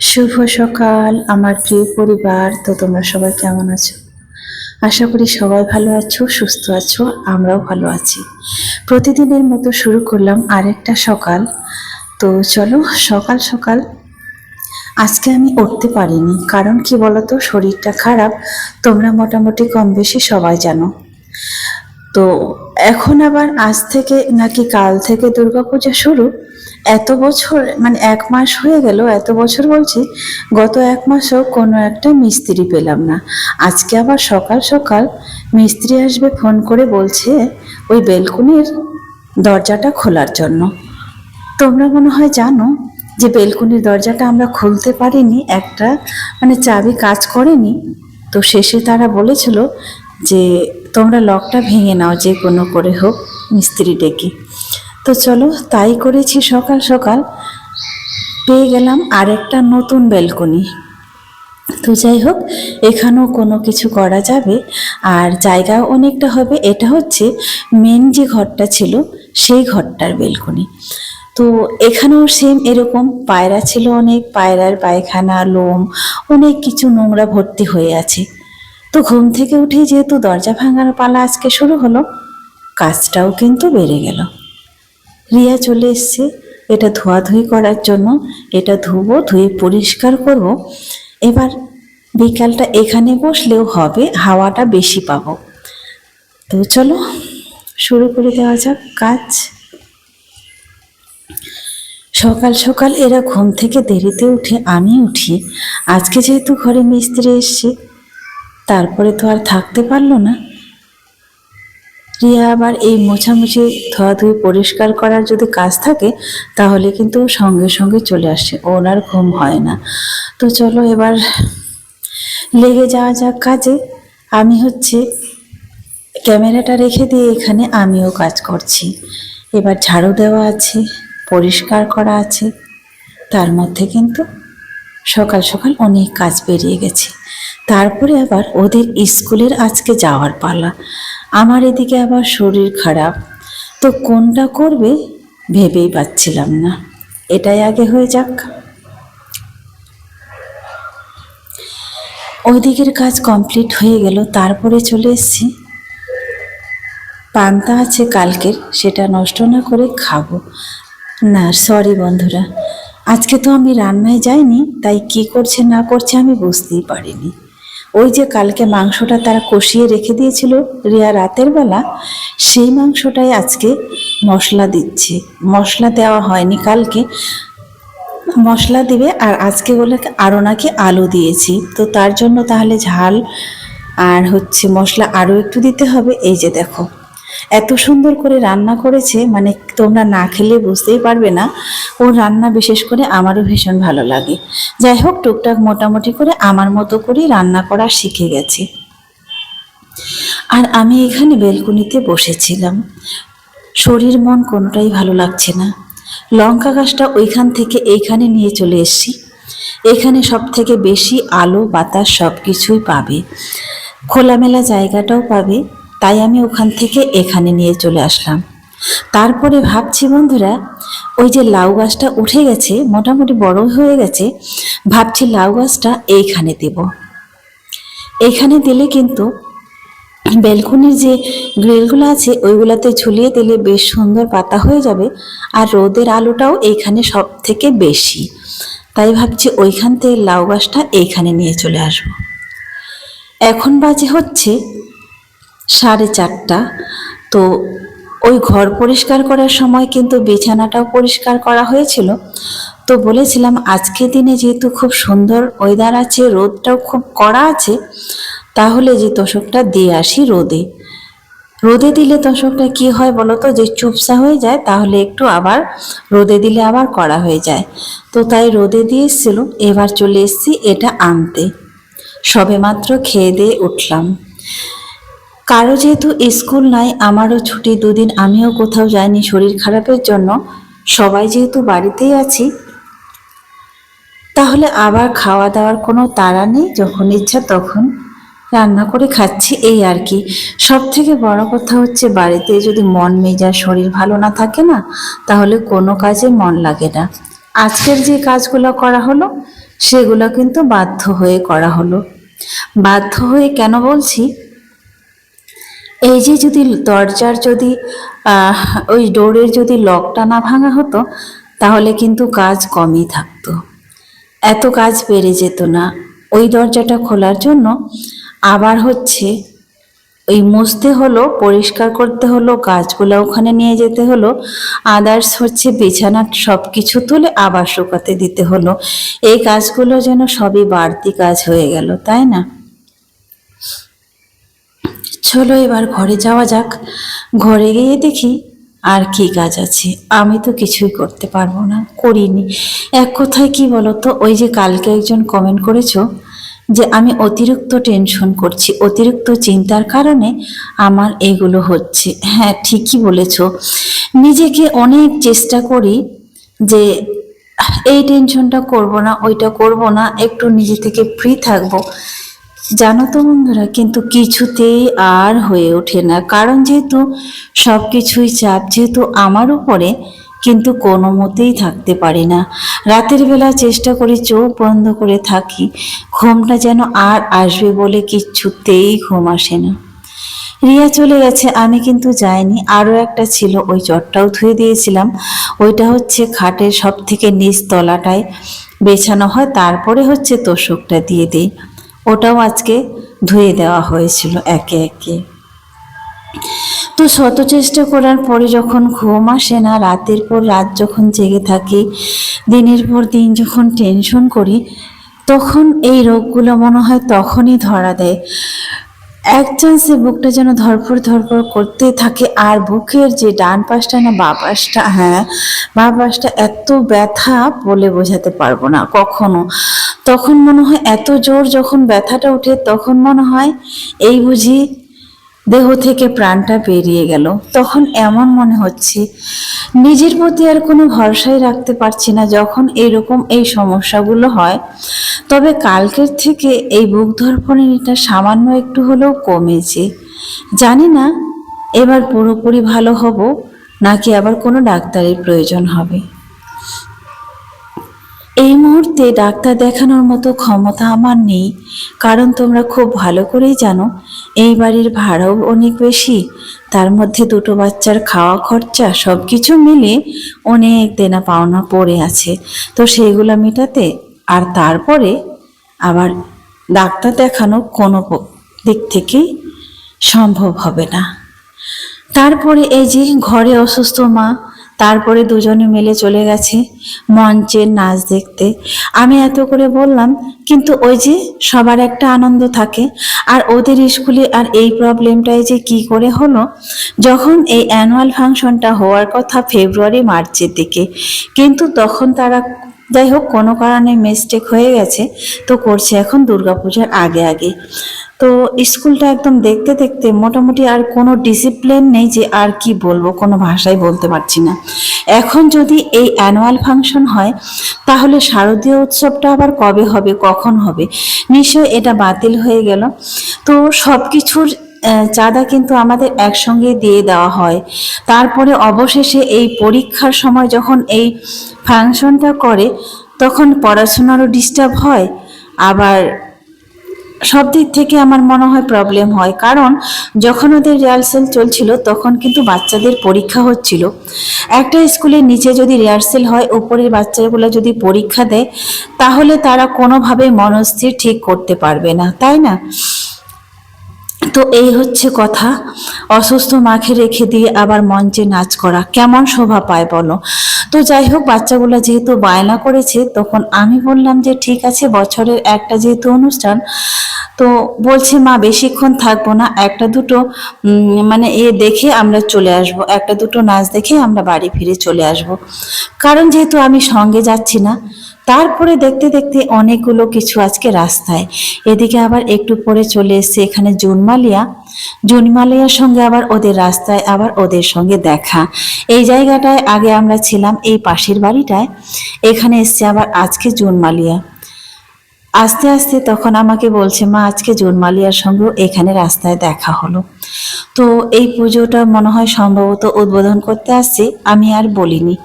শুভ সকাল, আমার প্রিয় পরিবার। তো তোমরা সবাই কেমন আছো? আশা করি সবাই ভালো আছো, সুস্থ আছো, আমরাও ভালো আছি। প্রতিদিনের মতো শুরু করলাম আরেকটা সকাল। তো চলো, সকাল সকাল। আজকে আমি উঠতে পারিনি, কারণ কি বলতো, শরীরটা খারাপ। তোমরা মোটামুটি কম বেশি সবাই জানো। তো এখন আবার আজ থেকে নাকি কাল থেকে দুর্গাপূজা শুরু। এত বছর মানে এক মাস হয়ে গেল, এত বছর বলছি, গত এক মাসও কোনো একটা মিস্ত্রি পেলাম না। আজকে আবার সকাল সকাল মিস্ত্রি আসবে, ফোন করে বলছে, ওই বেলকুনির দরজাটা খোলার জন্য। তোমরা মনে হয় জানো যে বেলকুনির দরজাটা আমরা খুলতে পারিনি, একটা মানে চাবি কাজ করেনি। তো শেষে তারা বলেছিল যে, তোমরা লকটা ভেঙে নাও, যে কোনো করে হোক, মিস্ত্রি ডেকে। তো চলো, তাই করেছি সকাল সকাল। পেয়ে গেলাম আরেকটা নতুন ব্যালকনি। তো যাই হোক, এখানেও কোনো কিছু করা যাবে। আর জায়গাও অনেকটা হবে। এটা হচ্ছে মেন যে ঘরটা ছিল, সেই ঘরটার বেলকনি তো এখানেও সেম এরকম। পায়রা ছিল অনেক, পায়রার পায়খানা, লোম, অনেক কিছু নোংরা ভর্তি হয়ে আছে। তো ঘুম থেকে উঠে যেহেতু দরজা ভাঙার পালা আজকে শুরু হলো, কাজটাও কিন্তু বেড়ে গেল। রিয়া চলে এসছে। এটা ধোয়াধুয়ি করার জন্য, এটা ধুবো, ধুয়ে পরিষ্কার করব। এবার বিকালটা এখানে বসলেও হবে, হাওয়াটা বেশি পাবো। তো চলো, শুরু করে দেওয়া যাক কাজ। সকাল সকাল এরা ঘুম থেকে দেরিতে উঠে আমি উঠি। আজকে যেহেতু ঘরে মিস্ত্রি এসছে, তারপরে তো আর থাকতে পারল না। রিয়া আবার এই মোছামুছি ধোয়াধুয়ি পরিষ্কার করার যদি কাজ থাকে, তাহলে কিন্তু সঙ্গে সঙ্গে চলে আসে ওনার ঘুম হয় না। তো চলো এবার লেগে যাওয়া যাক কাজে। আমি হচ্ছে ক্যামেরাটা রেখে দিয়ে এখানে আমিও কাজ করছি। এবার ঝাড়ু দেওয়া আছে, পরিষ্কার করা আছে। তার মধ্যে কিন্তু সকাল সকাল অনেক কাজ বেরিয়ে গেছে। তারপরে আবার ওদের স্কুলের আজকে যাওয়ার পালা। আমার এদিকে আবার শরীর খারাপ। তো কোনটা করবে ভেবেই পাচ্ছিলাম না। এটাই আগে হয়ে যাক। ওই দিকের কাজ কমপ্লিট হয়ে গেল, তারপরে চলে এসেছি। পান্তা আছে কালকের, সেটা নষ্ট না করে খাব। না সরি বন্ধুরা। আজকে তো আমি রান্নায় যাইনি, তাই কি করছে না করছে আমি বুঝতেই পারিনি। ওই যে কালকে মাংসটা তারা কষিয়ে রেখে দিয়েছিল রিয়া রাতের বেলা, সেই মাংসটাই আজকে মশলা দিচ্ছে। মশলা দেওয়া হয়নি কালকে। মশলা দিবে আর আজকে বলে আরও নাকি আলু দিয়েছি। তো তার জন্য তাহলে ঝাল আর হচ্ছে মশলা আরও একটু দিতে হবে। এই যে দেখো। এত সুন্দর করে রান্না করেছে মানে তোমরা না খেলে বুঝতেই পারবে না। ওর রান্না বিশেষ করে আমারও ভীষণ ভালো লাগে। যাই হোক, টুকটাক মোটামুটি করে আমার মতো করেই রান্না করা শিখে গেছি। আর আমি এখানে বেলকুনিতে বসেছিলাম। শরীর মন কোনোটাই ভালো লাগছে না। লঙ্কা গাছটা ওইখান থেকে এইখানে নিয়ে চলে এসেছি। এখানে সব থেকে বেশি আলো, বাতাস সব কিছুই পাবে। খোলামেলা জায়গাটাও পাবে। তাই আমি ওখান থেকে এখানে নিয়ে চলে আসলাম। তারপরে ভাবছি, বন্ধুরা, ওই যে লাউ গাছটা উঠে গেছে, মোটামুটি বড় হয়ে গেছে, ভাবছি লাউ গাছটা এইখানে দেব। এইখানে দিলে কিন্তু বেলকুনির যে গ্রিলগুলো আছে, ওইগুলোতে ঝুলিয়ে দিলে বেশ সুন্দর পাতা হয়ে যাবে, আর রোদের আলোটাও এইখানে সব থেকে বেশি। তাই ভাবছি ওইখান থেকে লাউ গাছটা এইখানে নিয়ে চলে আসব। এখন বাজে হচ্ছে সাড়ে চারটা। তো ওই ঘর পরিষ্কার করার সময় কিন্তু বিছানাটাও পরিষ্কার করা হয়েছিল। তো বলেছিলাম, আজকে দিনে যেহেতু খুব সুন্দর ওয়েদার আছে, রোদটাও খুব কড়া আছে, তাহলে যে তোষকটা দিয়ে আসি রোদে। রোদে দিলে তোষকটা কি হয় বলো তো? যে চুপসা হয়ে যায়, তাহলে একটু আবার রোদে দিলে আবার কড়া হয়ে যায়। তো তাই রোদে দিয়ে এসেছিল। এবার চলে এসেছি এটা আনতে। সবেমাত্র খেয়ে দিয়ে উঠলাম। কারও যেহেতু স্কুল নাই, আমারও ছুটি দুদিন, আমিও কোথাও যাইনি শরীর খারাপের জন্য। সবাই যেহেতু বাড়িতেই আছি, তাহলে আবার খাওয়া দাওয়ার কোনো তাড়া নেই, যখন ইচ্ছা তখন রান্না করে খাচ্ছি, এই আর কি। সব থেকে বড় কথা হচ্ছে, বাড়িতে যদি মন মেজাজ শরীর ভালো না থাকে না, তাহলে কোনো কাজে মন লাগে না। আজকের যে কাজগুলো করা হলো, সেগুলো কিন্তু বাধ্য হয়ে করা হলো। বাধ্য হয়ে কেন বলছি? এই যে যদি দরজার যদি ওই ডোরের যদি লকটা না ভাঙা হতো, তাহলে কিন্তু কাজ কমই থাকতো। এত কাজ বেড়ে যেত না। ওই দরজাটা খোলার জন্য আবার হচ্ছে ওই মুছতে হলো, পরিষ্কার করতে হলো, গাছগুলো ওখানে নিয়ে যেতে হলো আদার্স হচ্ছে বিছানা সব কিছু তুলে আবার শুকাতে দিতে হলো। এই কাজগুলো যেন সবই বাড়তি কাজ হয়ে গেল, তাই না? চলো এবার ঘরে যাওয়া যাক। ঘরে গিয়ে দেখি আর কি কাজ আছে। আমি তো কিছুই করতে পারব না, করিনি। এক কথায় কি বলতো, ওই যে কালকে একজন কমেন্ট করেছ যে আমি অতিরিক্ত টেনশন করছি, অতিরিক্ত চিন্তার কারণে আমার এগুলো হচ্ছে। হ্যাঁ ঠিকই বলেছ। নিজেকে অনেক চেষ্টা করি যে, এই টেনশনটা করব না, ওইটা করব না, একটু নিজে থেকে ফ্রি থাকব। জানো তো বন্ধুরা, কিন্তু কিছুতেই আর হয়ে ওঠে না। কারণ যেহেতু সব কিছুই চাপ, যেহেতু আমার উপরে কিন্তু কোনো মতেই থাকতে পারি না। রাতের বেলা চেষ্টা করি চোখ বন্ধ করে থাকি। ঘুমটা যেন আর আসবে বলে কিচ্ছুতেই ঘুম আসে না। রিয়া চলে গেছে, আমি কিন্তু যাইনি। আরও একটা ছিল, ওই চটটাও ধুয়ে দিয়েছিলাম। ওইটা হচ্ছে খাটের সব থেকে নিচ তলাটায় বেছানো হয়, তারপরে হচ্ছে তোষকটা দিয়ে দিই। ওটাও আজকে ধুয়ে দেওয়া হয়েছিল একে একে। তো শত চেষ্টা করার পরে যখন ঘুম আসে না, রাতের পর রাত যখন জেগে থাকি, দিনের পর দিন যখন টেনশন করি, তখন এই রোগগুলো মনে হয় তখনই ধরা দেয়। এক চান্সে বুকটা যেন ধরপর ধরপর করতে থাকে, আর বুকের যে ডান পাশটা না বা পাশটা হ্যাঁ বা পাশটা এত ব্যথা বলে বোঝাতে পারব না কখনো। তখন মনে হয় এত জোর যখন ব্যথাটা উঠে তখন মনে হয়, এই বুঝি দেহ থেকে প্রাণটা বেরিয়ে গেল। তখন এমন মনে হচ্ছে, নিজের প্রতি আর কোনো ভরসাই রাখতে পারছি না যখন এইরকম এই সমস্যাগুলো হয়। তবে কালকের থেকে এই বুক ধরপনের এটা সামান্য একটু হলেও কমেছে। জানি না, এবার পুরোপুরি ভালো হব, নাকি আবার কোনো ডাক্তারের প্রয়োজন হবে। এই মুহূর্তে ডাক্তার দেখানোর মতো ক্ষমতা আমার নেই, কারণ তোমরা খুব ভালো করেই জানো, এই বাড়ির ভাড়াও অনেক বেশি। তার মধ্যে দুটো বাচ্চার খাওয়া খরচা সব কিছু মিলে অনেক দেনা পাওনা পড়ে আছে। তো সেইগুলো মেটাতে আর তারপরে আবার ডাক্তার দেখানো কোনো দিক থেকেই সম্ভব হবে না। তারপরে এই যে ঘরে অসুস্থ মা তারপরে দুজনে মিলে চলে গেছে মঞ্চের নাচ দেখতে। আমি এত করে বললাম, কিন্তু ওই যে সবার একটা আনন্দ থাকে। আর ওদের স্কুলে আর এই প্রবলেমটাই যে কি করে হলো, যখন এই অ্যানুয়াল ফাংশনটা হওয়ার কথা ফেব্রুয়ারি, মার্চের দিকে। কিন্তু তখন তারা, যাই হোক, কোনো কারণে মিস্টেক হয়ে গেছে, তো করছে এখন দুর্গাপূজার আগে আগে। তো স্কুলটা একদম দেখতে দেখতে মোটামুটি আর কোনো ডিসিপ্লিন নেই যে আর কি বলব, কোনো ভাষায় বলতে পারছি না। এখন যদি এই অ্যানুয়াল ফাংশন হয়, তাহলে শারদীয় উৎসবটা আবার কবে হবে, কখন হবে? নিশ্চয় এটা বাতিল হয়ে গেল। তো সব কিছুর চাঁদা কিন্তু আমাদের একসঙ্গে দিয়ে দেওয়া হয়। তারপরে অবশেষে এই পরীক্ষার সময় যখন এই ফাংশনটা করে, তখন পড়াশোনারও ডিস্টার্ব হয়, আবার সব দিক থেকে আমার মনে হয় প্রবলেম হয়। কারণ যখন ওদের রিহার্সেল চলছিল, তখন কিন্তু বাচ্চাদের পরীক্ষা হচ্ছিল। একটা স্কুলের নিচে যদি রিহার্সেল হয় উপরের বাচ্চাগুলো যদি পরীক্ষা দেয়, তাহলে তারা কোনোভাবে মনস্থির ঠিক করতে পারবে না, তাই না? তো এই হচ্ছে কথা। অসুস্থ মাকে রেখে দিয়ে আবার মঞ্চে নাচ করা। কেমন শোভা পায় বলো? তো যাই হোক, বাচ্চাগুলো যেহেতু বায়না করেছে, তখন আমি বললাম যে ঠিক আছে, বছরের একটা যেহেতু অনুষ্ঠান, তো বলছে, মা, বেশিক্ষণ থাকব না, একটা দুটো মানে এ দেখে আমরা চলে আসব, একটা দুটো নাচ দেখে আমরা বাড়ি ফিরে চলে আসব। কারণ যেহেতু আমি সঙ্গে যাচ্ছি না তারপরে দেখতে দেখতে অনেকগুলো কিছু আজকে রাস্তায়। এদিকে আবার একটু পরে চলে এসছে এখানে জুনমালিয়া। জুনমালিয়ার সঙ্গে আবার ওদের রাস্তায়, আবার ওদের সঙ্গে দেখা। এই জায়গাটায় আগে আমরা ছিলাম এই পাশের বাড়িটায়। এখানে এসছে আবার আজকে জুনমালিয়া। আস্তে আস্তে তখন আমাকে বলছে, মা, আজকে জুনমালিয়ার সঙ্গেও এখানে রাস্তায় দেখা হলো। তো এই পুজোটা মনে হয় সম্ভবত উদ্বোধন করতে আসছে, আমি আর বলিনি।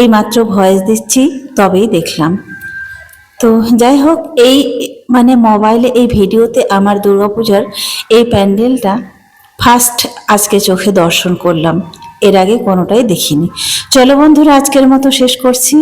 এই মাত্র ভয়েস দিচ্ছি, তবেই দেখলাম। তো যাই হোক, এই মানে মোবাইলে এই ভিডিওতে আমার দুর্গাপূজার এই প্যান্ডেলটা ফার্স্ট আজকে চোখে দর্শন করলাম। এর আগে কোনোটাই দেখিনি। চলো বন্ধুরা, আজকের মতো শেষ করছি।